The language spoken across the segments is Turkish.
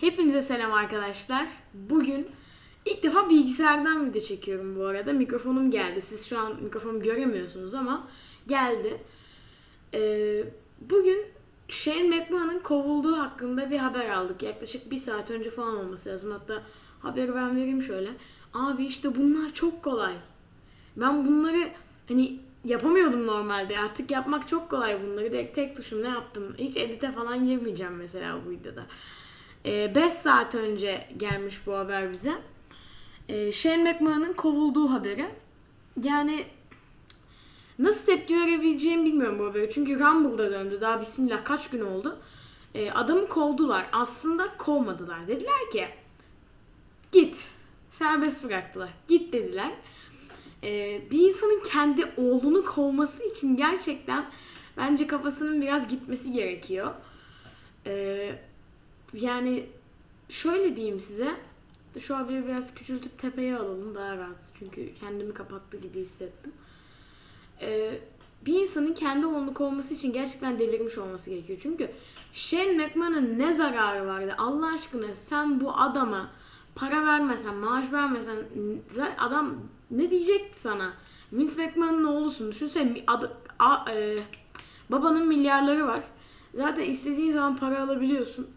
Hepinize selam arkadaşlar. Bugün ilk defa bilgisayardan video çekiyorum bu arada. Mikrofonum geldi. Siz şu an mikrofonumu göremiyorsunuz ama geldi. Ee, bugün Shane McMahon'ın kovulduğu hakkında bir haber aldık. Yaklaşık bir saat önce falan olması lazım. Hatta haberi ben vereyim şöyle. Abi işte bunlar çok kolay. Ben bunları hani yapamıyordum normalde. Artık yapmak çok kolay bunları. Direkt tek tuşumla yaptım. Hiç edite falan girmeyeceğim mesela bu videoda. 5 saat önce gelmiş bu haber bize. Ee, Shane McMahon'ın kovulduğu haberi. Yani nasıl tepki verebileceğimi bilmiyorum bu haberi. Çünkü Rumble'da döndü. Daha bismillah kaç gün oldu. Ee, adamı kovdular. Aslında kovmadılar. Dediler ki git. Serbest bıraktılar. Git dediler. Ee, bir insanın kendi oğlunu kovması için gerçekten bence kafasının biraz gitmesi gerekiyor. Ee, yani şöyle diyeyim size. Şu haberi biraz küçültüp tepeye alalım daha rahat. Çünkü kendimi kapattı gibi hissettim. Ee, bir insanın kendi oğlunu kovması için gerçekten delirmiş olması gerekiyor. Çünkü Shane McMahon'ın ne zararı vardı? Allah aşkına sen bu adama para vermesen, maaş vermesen adam ne diyecekti sana? Vince McMahon'ın oğlusun. Düşünsene ad, a, e, babanın milyarları var. Zaten istediğin zaman para alabiliyorsun.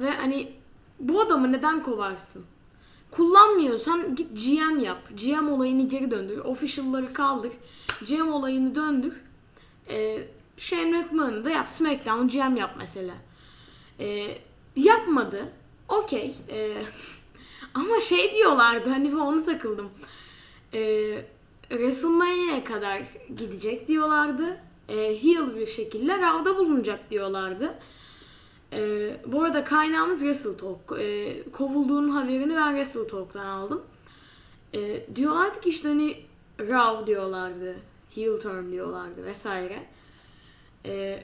Ve hani bu adamı neden kovarsın? Kullanmıyorsan git GM yap. GM olayını geri döndür. Official'ları kaldır. GM olayını döndür. Ee, Shane McMahon'ı da yap. SmackDown GM yap mesela. Ee, yapmadı. Okey. Ee, ama şey diyorlardı hani ben ona takıldım. Ee, WrestleMania'ya kadar gidecek diyorlardı. Ee, heel bir şekilde Raw'da bulunacak diyorlardı. Ee, bu arada kaynağımız Wrestle Talk. Ee, kovulduğunun haberini ben Wrestle Talk'tan aldım. Ee, diyorlardı ki işte hani Raw diyorlardı. Heel turn diyorlardı vesaire. Ee,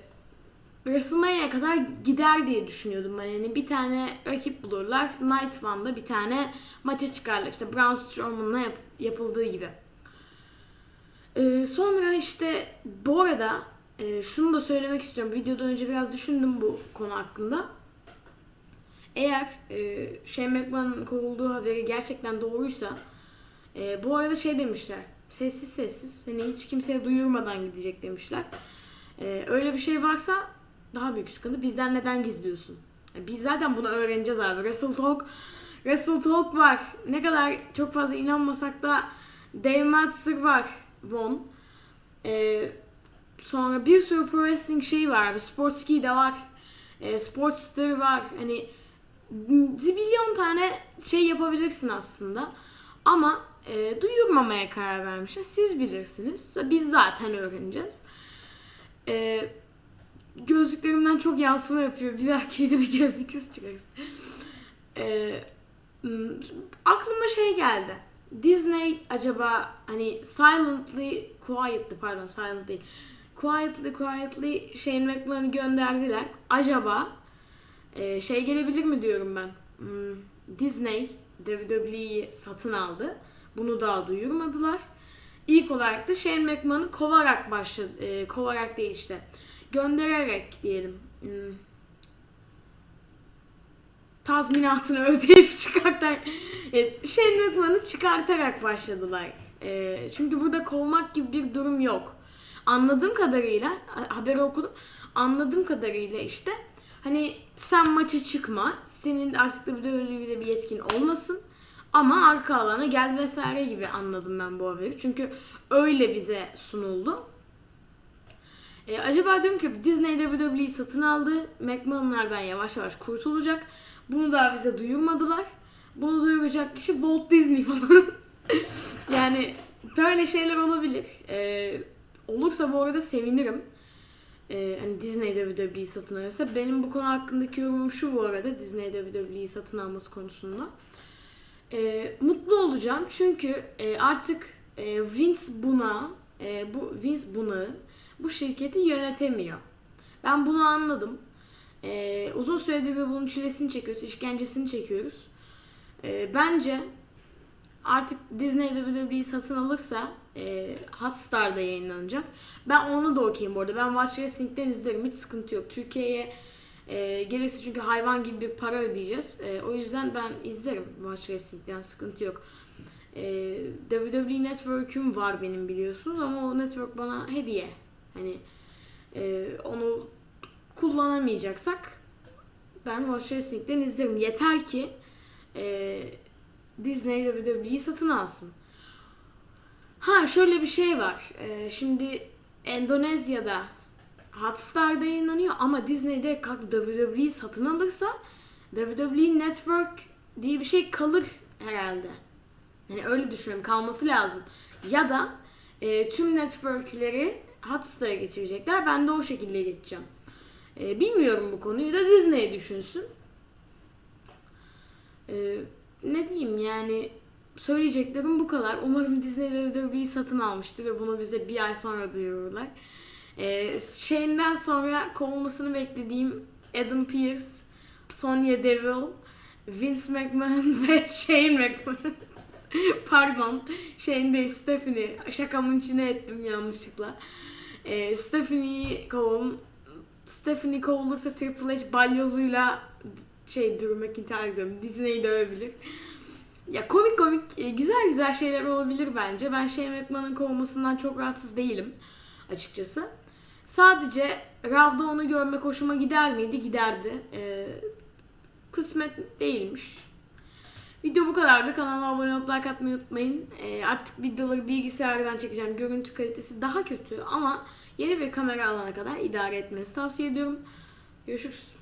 WrestleMania'ya kadar gider diye düşünüyordum ben. Yani bir tane rakip bulurlar. Night One'da bir tane maça çıkarlar. İşte Braun Strowman'la yap- yapıldığı gibi. Ee, sonra işte bu arada e, şunu da söylemek istiyorum. Videodan önce biraz düşündüm bu konu hakkında. Eğer e, Shane McMahon'ın kovulduğu haberi gerçekten doğruysa e, bu arada şey demişler. Sessiz sessiz. Hani hiç kimseye duyurmadan gidecek demişler. E, öyle bir şey varsa daha büyük sıkıntı. Bizden neden gizliyorsun? Yani biz zaten bunu öğreneceğiz abi. Wrestle Talk, Wrestle Talk var. Ne kadar çok fazla inanmasak da Dave Meltzer var. Von. Ee, sonra bir sürü pro wrestling şeyi var abi. Sportski de var. E, Sportster var. Hani zibilyon tane şey yapabilirsin aslında. Ama e, duyurmamaya karar vermişler. Siz bilirsiniz. Biz zaten öğreneceğiz. E, gözlüklerimden çok yansıma yapıyor. Bir dahaki videoda gözlüksüz çıkarız. E, aklıma şey geldi. Disney acaba hani silently, quietly pardon silent değil. Quietly quietly Shane McMahon'ı gönderdiler. Acaba e, şey gelebilir mi diyorum ben. Hmm, Disney WWE'yi satın aldı. Bunu daha duyurmadılar. İlk olarak da Shane McMahon'ı kovarak başladı. E, kovarak değil işte. Göndererek diyelim. Hmm, tazminatını ödeyip çıkartarak e, Shane McMahon'ı çıkartarak başladılar. E, çünkü burada kovmak gibi bir durum yok. Anladığım kadarıyla ha- haberi okudum. Anladığım kadarıyla işte hani sen maça çıkma. Senin artık da WWE'de bir yetkin olmasın. Ama arka alana gel vesaire gibi anladım ben bu haberi. Çünkü öyle bize sunuldu. E, acaba diyorum ki Disney WWE'yi satın aldı. McMahon'lardan yavaş yavaş kurtulacak. Bunu daha bize duyurmadılar. Bunu duyuracak kişi Walt Disney falan. yani böyle şeyler olabilir. E, olursa bu arada sevinirim. E, hani Disney WWE'yi satın alırsa. Benim bu konu hakkındaki yorumum şu bu arada. Disney WWE'yi satın alması konusunda. E, mutlu olacağım çünkü e, artık e, Vince buna e, bu Vince bunu bu şirketi yönetemiyor. Ben bunu anladım. E, uzun süredir de bunun çilesini çekiyoruz, işkencesini çekiyoruz. E, bence artık Disney WWE'yi satın alırsa e, Hotstar'da yayınlanacak. Ben onu da okeyim bu arada. Ben Watch Wrestling'den izlerim. Hiç sıkıntı yok. Türkiye'ye E, gelirse çünkü hayvan gibi bir para ödeyeceğiz. E, o yüzden ben izlerim Watch Wrestling'den sıkıntı yok. E, WWE Network'üm var benim biliyorsunuz ama o network bana hediye. Hani e, onu kullanamayacaksak ben Watch Wrestling'den izlerim. Yeter ki e, Disney WWE'yi satın alsın. Ha şöyle bir şey var. E, şimdi Endonezya'da Hotstar'da yayınlanıyor ama Disney'de kalk WWE satın alırsa WWE Network diye bir şey kalır herhalde. Yani öyle düşünüyorum. Kalması lazım. Ya da e, tüm network'leri Hotstar'a geçirecekler. Ben de o şekilde geçeceğim. E, bilmiyorum bu konuyu da Disney düşünsün. E, ne diyeyim yani söyleyeceklerim bu kadar. Umarım Disney WWE'yi satın almıştır ve bunu bize bir ay sonra duyururlar. E, şeyinden sonra kovulmasını beklediğim Adam Pearce, Sonya Deville, Vince McMahon ve Shane McMahon. Pardon. Shane değil Stephanie. Şakamın içine ettim yanlışlıkla. E, Stephanie'yi kovun. Stephanie kovulursa Triple H balyozuyla şey Drew McIntyre diyorum. Disney'i dövebilir. Ya komik komik e, güzel güzel şeyler olabilir bence. Ben Shane McMahon'ın kovulmasından çok rahatsız değilim açıkçası. Sadece Rav'da onu görmek hoşuma gider miydi? Giderdi. Ee, kısmet değilmiş. Video bu kadardı. Kanalıma abone olup like atmayı unutmayın. Ee, artık videoları bilgisayardan çekeceğim. Görüntü kalitesi daha kötü ama yeni bir kamera alana kadar idare etmenizi tavsiye ediyorum. Görüşürüz.